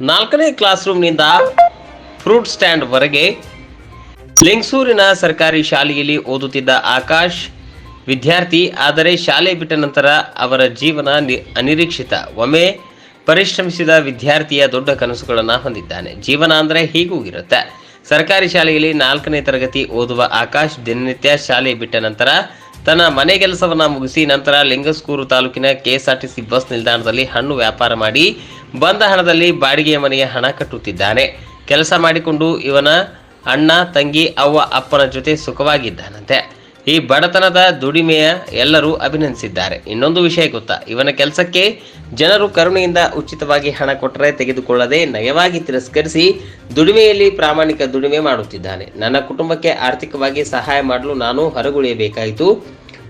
ನಾಲ್ಕನೇ class ರೂಮ್ನಿಂದ fruit ಸ್ಟ್ಯಾಂಡ್ವರೆಗೆ ಲಿಂಗಸೂರಿನ ಸರ್ಕಾರಿ ಶಾಲೆಯಲ್ಲಿ ಓದುತ್ತಿದ್ದ ಆಕಾಶ್ ವಿದ್ಯಾರ್ಥಿ, ಆದರೆ ಶಾಲೆ ಬಿಟ್ಟ ನಂತರ ಅವರ ಜೀವನ ಅನಿರೀಕ್ಷಿತ. ಒಮ್ಮೆ ಪರಿಶ್ರಮಿಸಿದ ವಿದ್ಯಾರ್ಥಿಯ ದೊಡ್ಡ ಕನಸುಗಳನ್ನು ಹೊಂದಿದ್ದಾನೆ. ಜೀವನ ಅಂದರೆ ಹೀಗೂ ಇರುತ್ತೆ. ಸರ್ಕಾರಿ ಶಾಲೆಯಲ್ಲಿ ನಾಲ್ಕನೇ ತರಗತಿ ಓದುವ ಆಕಾಶ್ ದಿನನಿತ್ಯ ಶಾಲೆ ಬಿಟ್ಟ ನಂತರ ತನ್ನ ಮನೆ ಕೆಲಸವನ್ನು ಮುಗಿಸಿ ನಂತರ ಲಿಂಗಸ್ಕೂರು ತಾಲೂಕಿನ ಕೆಎಸ್ಆರ್ಟಿಸಿ ಬಸ್ ನಿಲ್ದಾಣದಲ್ಲಿ ಹಣ್ಣು ವ್ಯಾಪಾರ ಮಾಡಿ ಬಂದ ಹಣದಲ್ಲಿ ಬಾಡಿಗೆಯ ಮನೆಯ ಹಣ ಕಟ್ಟುತ್ತಿದ್ದಾನೆ. ಕೆಲಸ ಮಾಡಿಕೊಂಡು ಇವನ ಅಣ್ಣ, ತಂಗಿ, ಅವ್ವ, ಅಪ್ಪನ ಜೊತೆ ಸುಖವಾಗಿದ್ದಾನಂತೆ. ಈ ಬಡತನದ ದುಡಿಮೆಯ ಎಲ್ಲರೂ ಅಭಿನಂದಿಸಿದ್ದಾರೆ. ಇನ್ನೊಂದು ವಿಷಯ ಗೊತ್ತಾ, ಇವನ ಕೆಲಸಕ್ಕೆ ಜನರು ಕರುಣೆಯಿಂದ ಉಚಿತವಾಗಿ ಹಣ ಕೊಟ್ಟರೆ ತೆಗೆದುಕೊಳ್ಳದೆ ನಯವಾಗಿ ತಿರಸ್ಕರಿಸಿ ದುಡಿಮೆಯಲ್ಲಿ ಪ್ರಾಮಾಣಿಕ ದುಡಿಮೆ ಮಾಡುತ್ತಿದ್ದಾನೆ. ನನ್ನ ಕುಟುಂಬಕ್ಕೆ ಆರ್ಥಿಕವಾಗಿ ಸಹಾಯ ಮಾಡಲು ನಾನು ಹೊರಗುಳಿಯಬೇಕಾಯಿತು.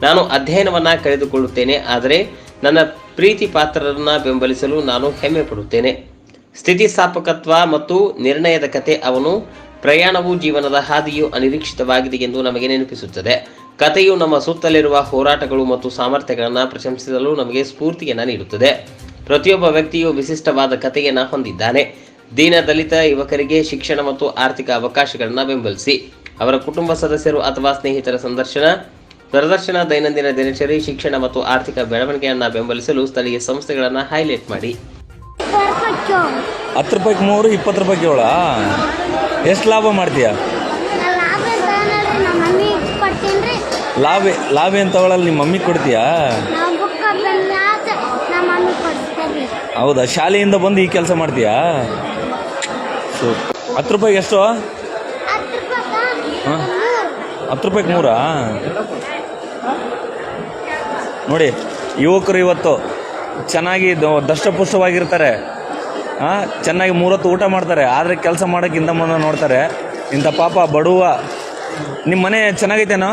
ನಾನು ಅಧ್ಯಯನವನ್ನ ಕಳೆದುಕೊಳ್ಳುತ್ತೇನೆ, ಆದರೆ ನನ್ನ ಪ್ರೀತಿ ಪಾತ್ರರನ್ನ ಬೆಂಬಲಿಸಲು ನಾನು ಹೆಮ್ಮೆ ಪಡುತ್ತೇನೆ. ಸ್ಥಿತಿಸ್ಥಾಪಕತ್ವ ಮತ್ತು ನಿರ್ಣಯದ ಕತೆ ಅವನು ಪ್ರಯಾಣವು ಜೀವನದ ಹಾದಿಯು ಅನಿರೀಕ್ಷಿತವಾಗಿದೆ ಎಂದು ನಮಗೆ ನೆನಪಿಸುತ್ತದೆ. ಕಥೆಯು ನಮ್ಮ ಸುತ್ತಲಿರುವ ಹೋರಾಟಗಳು ಮತ್ತು ಸಾಮರ್ಥ್ಯಗಳನ್ನು ಪ್ರಶಂಸಿಸಲು ನಮಗೆ ಸ್ಫೂರ್ತಿಯನ್ನು ನೀಡುತ್ತದೆ. ಪ್ರತಿಯೊಬ್ಬ ವ್ಯಕ್ತಿಯು ವಿಶಿಷ್ಟವಾದ ಕಥೆಯನ್ನು ಹೊಂದಿದ್ದಾನೆ. ದೀನ ದಲಿತ ಯುವಕರಿಗೆ ಶಿಕ್ಷಣ ಮತ್ತು ಆರ್ಥಿಕ ಅವಕಾಶಗಳನ್ನು ಬೆಂಬಲಿಸಿ, ಅವರ ಕುಟುಂಬ ಸದಸ್ಯರು ಅಥವಾ ಸ್ನೇಹಿತರ ಸಂದರ್ಶನ ಪ್ರದರ್ಶನ ದೈನಂದಿನ ದಿನಚರಿ ಶಿಕ್ಷಣ ಮತ್ತು ಆರ್ಥಿಕ ಬೆಳವಣಿಗೆಯನ್ನು ಬೆಂಬಲಿಸಲು ಸ್ಥಳೀಯ ಸಂಸ್ಥೆಗಳನ್ನು ಹೈಲೈಟ್ ಮಾಡಿ. ಹತ್ತು ರೂಪಾಯಿಗೆ ಮೂರು ಇಪ್ಪತ್ತು ರೂಪಾಯಿ ಏಳ ಎಷ್ಟು ಲಾಭ ಮಾಡ್ತೀಯ? ಲಾಭ ಲಾಭ ಲಾಭ ಏನು ತಗೊಳಲ್ಲ ನಿಮ್ಮ ಮಮ್ಮಿಗೆ ಕೊಡ್ತೀಯಾ? ಹೌದಾ? ಶಾಲೆಯಿಂದ ಬಂದು ಈ ಕೆಲಸ ಮಾಡ್ತೀಯಾ? ಸೊ ಹತ್ತು ರೂಪಾಯಿಗೆ ಎಷ್ಟು? ಹತ್ತು ರೂಪಾಯಿ ಹಾಂ? ಹತ್ತು ರೂಪಾಯಿಗೆ ಮೂರಾ? ನೋಡಿ ಯುವಕರು ಇವತ್ತು ಚೆನ್ನಾಗಿ ದಷ್ಟಪುಷ್ಟವಾಗಿರ್ತಾರೆ. ಹಾಂ ಚೆನ್ನಾಗಿ ಮೂರೊತ್ತು ಊಟ ಮಾಡ್ತಾರೆ. ಆದರೆ ಕೆಲಸ ಮಾಡೋಕ್ಕೆ ಹಿಂದೆ ಮುಂದೆ ನೋಡ್ತಾರೆ. ಇಂಥ ಪಾಪ ಬಡವ ನಿಮ್ಮ ಮನೆ ಚೆನ್ನಾಗೈತೇನೋ?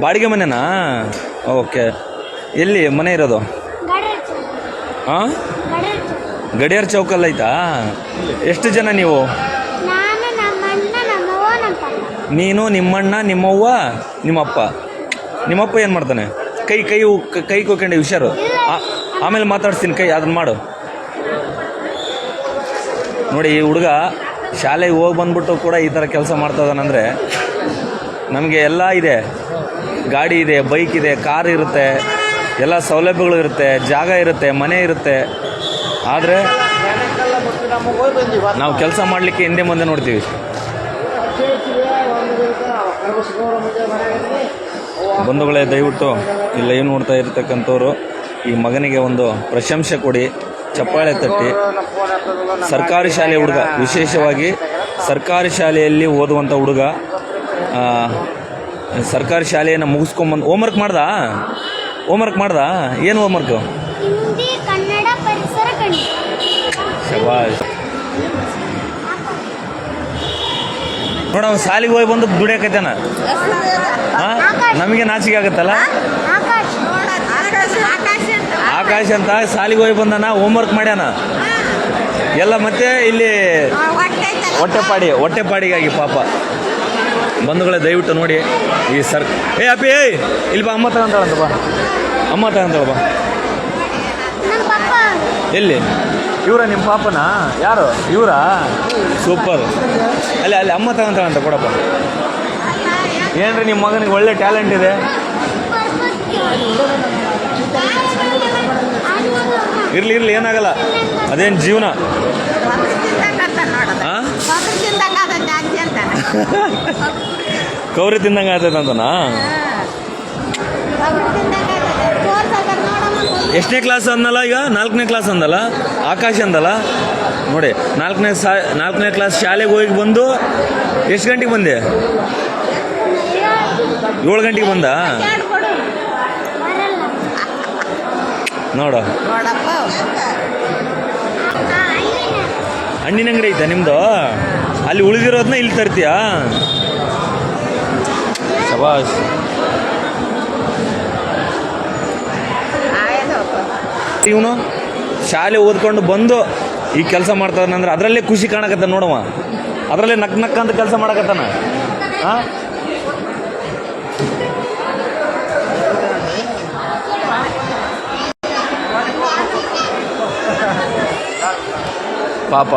ಬಾಡಿಗೆ. ಮನೆನಾ? ಓಕೆ. ಎಲ್ಲಿ ಮನೆ ಇರೋದು? ಹಾಂ ಗಡಿಯಾರ್ ಗಡಿಯಾರ ಚೌಕಲ್ಲಿ ಆಯ್ತಾ ಎಷ್ಟು ಜನ ನೀವು? ನೀನು ನಿಮ್ಮಣ್ಣ ನಿಮ್ಮವ್ವ ನಿಮ್ಮಪ್ಪ. ನಿಮ್ಮಪ್ಪ ಏನು ಮಾಡ್ತಾನೆ? ಕೈ ಕೈ ಕೈ ಕೊಯ್ಕೊಂಡು ಹುಷಾರು. ಆಮೇಲೆ ಮಾತಾಡ್ಸ್ತೀನಿ, ಕೈ ಅದನ್ನ ಮಾಡು. ನೋಡಿ, ಈ ಹುಡುಗ ಶಾಲೆಗೆ ಹೋಗಿ ಬಂದ್ಬಿಟ್ಟು ಕೂಡ ಈ ಥರ ಕೆಲಸ ಮಾಡ್ತದನಂದರೆ ನಮಗೆ ಎಲ್ಲ ಇದೆ. ಗಾಡಿ ಇದೆ ಬೈಕ್ ಇದೆ ಕಾರ್ ಇರುತ್ತೆ, ಎಲ್ಲ ಸೌಲಭ್ಯಗಳು ಇರುತ್ತೆ, ಜಾಗ ಇರುತ್ತೆ, ಮನೆ ಇರುತ್ತೆ. ಆದರೆ ನಾವು ಕೆಲಸ ಮಾಡಲಿಕ್ಕೆ ಹಿಂದೆ ಮುಂದೆ ನೋಡ್ತೀವಿ. ಬಂಧುಗಳೇ ದಯವಿಟ್ಟು ಇಲ್ಲಿ ಏನು ನೋಡ್ತಾ ಇರ್ತಕ್ಕಂಥವ್ರು ಈ ಮಗನಿಗೆ ಒಂದು ಪ್ರಶಂಸೆ ಕೊಡಿ ಚಪ್ಪಾಳೆ ತಟ್ಟಿ. ಸರ್ಕಾರಿ ಶಾಲೆ ಹುಡುಗ ವಿಶೇಷವಾಗಿ ಸರ್ಕಾರಿ ಶಾಲೆಯಲ್ಲಿ ಓದುವಂಥ ಹುಡುಗ. ಆ, ಸರ್ಕಾರಿ ಶಾಲೆಯನ್ನು ಮುಗಿಸ್ಕೊಂಬಂದು ಹೋಮ್ವರ್ಕ್ ಮಾಡ್ದಾ? ಹೋಮ್ವರ್ಕ್ ಮಾಡ್ದಾ? ಏನು ಹೋಮ್ವರ್ಕು ಶಬಾಷ್. ನೋಡ ಸಾಲಿಗೆ ಹೋಗಿ ಬಂದು ದುಡಿಯಕೈತೇನ ಹಾಂ? ನಮಗೆ ನಾಚಿಕೆ ಆಗುತ್ತಲ್ಲ? ಆಕಾಶ್ ಅಂತ ಸಾಲಿಗೆ ಹೋಗಿ ಬಂದಾನ ಹೋಮ್ವರ್ಕ್ ಮಾಡ್ಯಾನ? ಎಲ್ಲ ಮತ್ತೆ ಇಲ್ಲಿ ಹೊಟ್ಟೆಪಾಡಿ ಹೊಟ್ಟೆಪಾಡಿಗಾಗಿ ಪಾಪ. ಬಂಧುಗಳೇ ದಯವಿಟ್ಟು ನೋಡಿ ಈ ಸರ್ ಏ ಅಪ್ಪಿ ಏಯ್ ಇಲ್ಲಿ ಬಾ ಅಮ್ಮ ತಗೊಂತಾಳಂತ ಬಾ. ಅಮ್ಮ ತಗೊಂತಾಳ ಬಾ. ಎಲ್ಲಿ? ಇವರ ನಿಮ್ಮ ಪಾಪನ? ಯಾರು? ಇವರ? ಸೂಪರ್. ಅಲ್ಲಿ ಅಲ್ಲಿ ಅಮ್ಮ ತಗೊಂತಾಳಂತ ಕೊಡಪ್ಪ. ಏನ್ರಿ ನಿಮ್ಮ ಮಗನಿಗೆ ಒಳ್ಳೆ ಟ್ಯಾಲೆಂಟ್ ಇದೆ? ಇರ್ಲಿ ಇರ್ಲಿ ಏನಾಗಲ್ಲ. ಅದೇನು ಜೀವನ? ಹಾಂ ಕೌರಿ ತಿಂದಂಗೆ ಆಗ್ತದೆ ಅಂತನಾ ಎಷ್ಟನೇ ಕ್ಲಾಸ್ ಅಂದಲ್ಲ ಈಗ? ನಾಲ್ಕನೇ ಕ್ಲಾಸ್ ಅಂದಲ್ಲ? ಆಕಾಶ ಅಂದಲ್ಲ? ನೋಡಿ, ನಾಲ್ಕನೇ ಸಾ, ನಾಲ್ಕನೇ ಕ್ಲಾಸ್ ಶಾಲೆಗೆ ಹೋಗಿ ಬಂದು ಎಷ್ಟು ಗಂಟೆಗೆ ಬಂದೆ? ಏಳು ಗಂಟೆಗೆ ಬಂದ? ನೋಡು. ಹಣ್ಣಿನ ಅಂಗಡಿ ಐತೆ ನಿಮ್ಮದು ಅಲ್ಲಿ ಉಳಿದಿರೋದನ್ನ ಇಲ್ಲಿ ತರ್ತೀಯಾ? ಶಬಾಷ್. ಇವನು ಶಾಲೆ ಓದ್ಕೊಂಡು ಬಂದು ಈ ಕೆಲಸ ಮಾಡ್ತಾನಂದ್ರೆ ಅದರಲ್ಲೇ ಖುಷಿ ಕಾಣಕತ್ತ ನೋಡವ ಅದರಲ್ಲೇ ನಕ್ ನಕ್ ಅಂತ ಕೆಲಸ ಮಾಡಕತ್ತಾನ. ಪಾಪ.